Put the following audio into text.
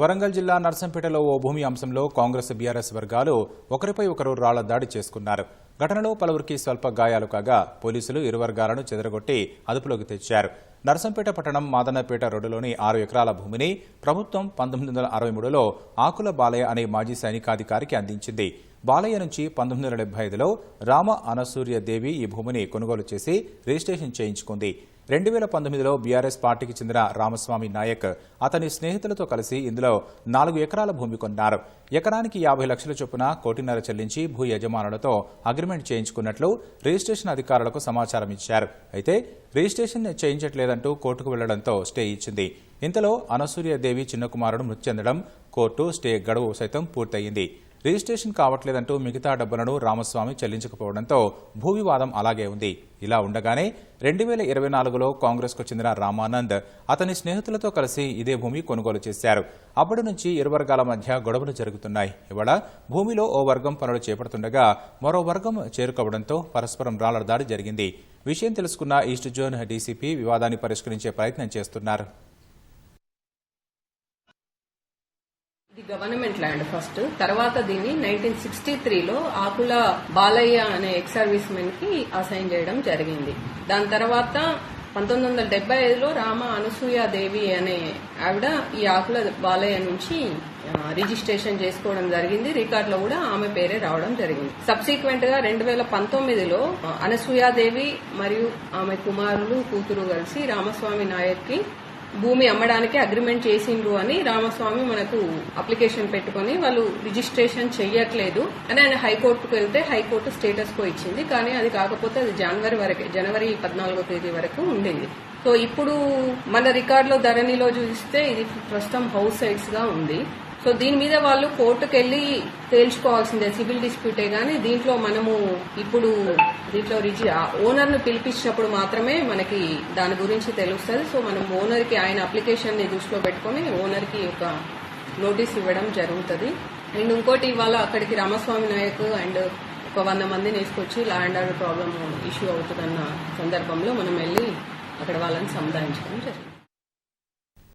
వరంగల్ జిల్లా నర్సంపేటలో ఓ భూమి అంశంలో కాంగ్రెస్ బీఆర్ఎస్ వర్గాలు ఒకరిపై ఒకరు రాళ్ళ దాడి చేసుకున్నారు. ఘటనలో పలువురికి స్వల్ప గాయాలు కాగా పోలీసులు ఇరు వర్గాలను చెదరగొట్టి అదుపులోకి తెచ్చారు. నర్సంపేట పట్టణం మాదన్నపేట రోడ్డులోని ఆరు ఎకరాల భూమిని ప్రభుత్వం పంతొమ్మిది వందల అరవై మూడులో ఆకుల బాలయ్య అనే మాజీ సైనికాధికారికి అందించింది. బాలయ్య నుంచి పంతొమ్మిది వందల డెబ్బై ఐదులో రామ అనసూర్య దేవి ఈ భూమిని కొనుగోలు చేసి రిజిస్ట్రేషన్ చేయించుకుంది. రెండు వేల పంతొమ్మిదిలో బీఆర్ఎస్ పార్టీకి చెందిన రామస్వామి నాయక్ అతని స్నేహితులతో కలిసి ఇందులో నాలుగు ఎకరాల భూమి కొన్నారు. ఎకరానికి యాభై లక్షల చొప్పున కోటిన్నర చెల్లించి భూ యజమానులతో అగ్రిమెంట్ చేయించుకున్నట్లు రిజిస్ట్రేషన్ అధికారులకు సమాచారం ఇచ్చారు. అయితే రిజిస్ట్రేషన్ చేయించట్లేదంటూ కోర్టుకు వెళ్ళడంతో స్టే ఇచ్చింది. ఇంతలో అనసూయదేవి చిన్న కుమారుడు మృతి చెందడం కోర్టు స్టే గడువు సైతం పూర్తయింది. రిజిస్ట్రేషన్ కావట్లేదంటూ మిగతా డబ్బులను రామస్వామి చెల్లించకపోవడంతో భూ వివాదం అలాగే ఉంది. ఇలా ఉండగానే రెండు వేల ఇరవై నాలుగులో కాంగ్రెస్కు చెందిన రామానంద్ అతని స్నేహితులతో కలిసి ఇదే భూమి కొనుగోలు చేశారు. అప్పటి నుంచి ఇరు వర్గాల మధ్య గొడవలు జరుగుతున్నాయి. ఇవాళ భూమిలో ఓ వర్గం పనులు చేపడుతుండగా మరో వర్గం చేరుకోవడంతో పరస్పరం రాళ్ళదాడి జరిగింది. విషయం తెలుసుకున్న ఈస్ట్ జోన్ డీసీపీ వివాదాన్ని పరిష్కరించే ప్రయత్నం చేస్తున్నారు. ఇది గవర్నమెంట్ ల్యాండ్ ఫస్ట్. తర్వాత దీన్ని నైన్టీన్ సిక్స్టీ త్రీలో ఆకుల బాలయ్య అనే ఎక్స్ సర్వీస్ మెన్కి అసైన్ చేయడం జరిగింది. దాని తర్వాత పంతొమ్మిది వందల డెబ్బై ఐదులో రామ అనసూయ దేవి అనే ఆవిడ ఈ ఆకుల బాలయ్య నుంచి రిజిస్ట్రేషన్ చేసుకోవడం జరిగింది. రికార్డ్లో కూడా ఆమె పేరే రావడం జరిగింది. సబ్సిక్వెంట్గా రెండు వేల పంతొమ్మిదిలో అనసూయాదేవి మరియు ఆమె కుమారులు కూతురు కలిసి రామస్వామి నాయక్కి భూమి అమ్మడానికి అగ్రిమెంట్ చేసిండ్రు అని రామస్వామి మనకు అప్లికేషన్ పెట్టుకొని వాళ్ళు రిజిస్ట్రేషన్ చెయ్యట్లేదు అని ఆయన హైకోర్టుకు వెళ్తే హైకోర్టు స్టేటస్ కో ఇచ్చింది. కానీ అది కాకపోతే అది జనవరి వరకు జనవరి పద్నాలుగో తేదీ వరకు ఉండింది. సో ఇప్పుడు మన రికార్డులో ధరణిలో చూస్తే ఇది ప్రస్తుతం హౌస్ సైట్స్గా ఉంది. సో దీని మీద వాళ్ళు కోర్టుకు వెళ్ళి తేల్చుకోవాల్సిందే సివిల్ డిస్ప్యూటే. గానీ దీంట్లో మనము ఇప్పుడు దీంట్లో రిజి ఓనర్ను పిలిపించినప్పుడు మాత్రమే మనకి దాని గురించి తెలుస్తుంది. సో మనం ఓనర్కి ఆయన అప్లికేషన్ని దృష్టిలో పెట్టుకుని ఓనర్కి ఒక నోటీస్ ఇవ్వడం జరుగుతుంది. అండ్ ఇంకోటి ఇవాళ అక్కడికి రామస్వామి నాయక్ అండ్ ఒక వంద మందిని వేసుకొచ్చి ల్యాండ్ ఆర్డర్ ప్రాబ్లమ్ ఇష్యూ అవుతుందన్న సందర్భంలో మనం వెళ్ళి అక్కడ వాళ్ళని సంధానించడం జరిగింది.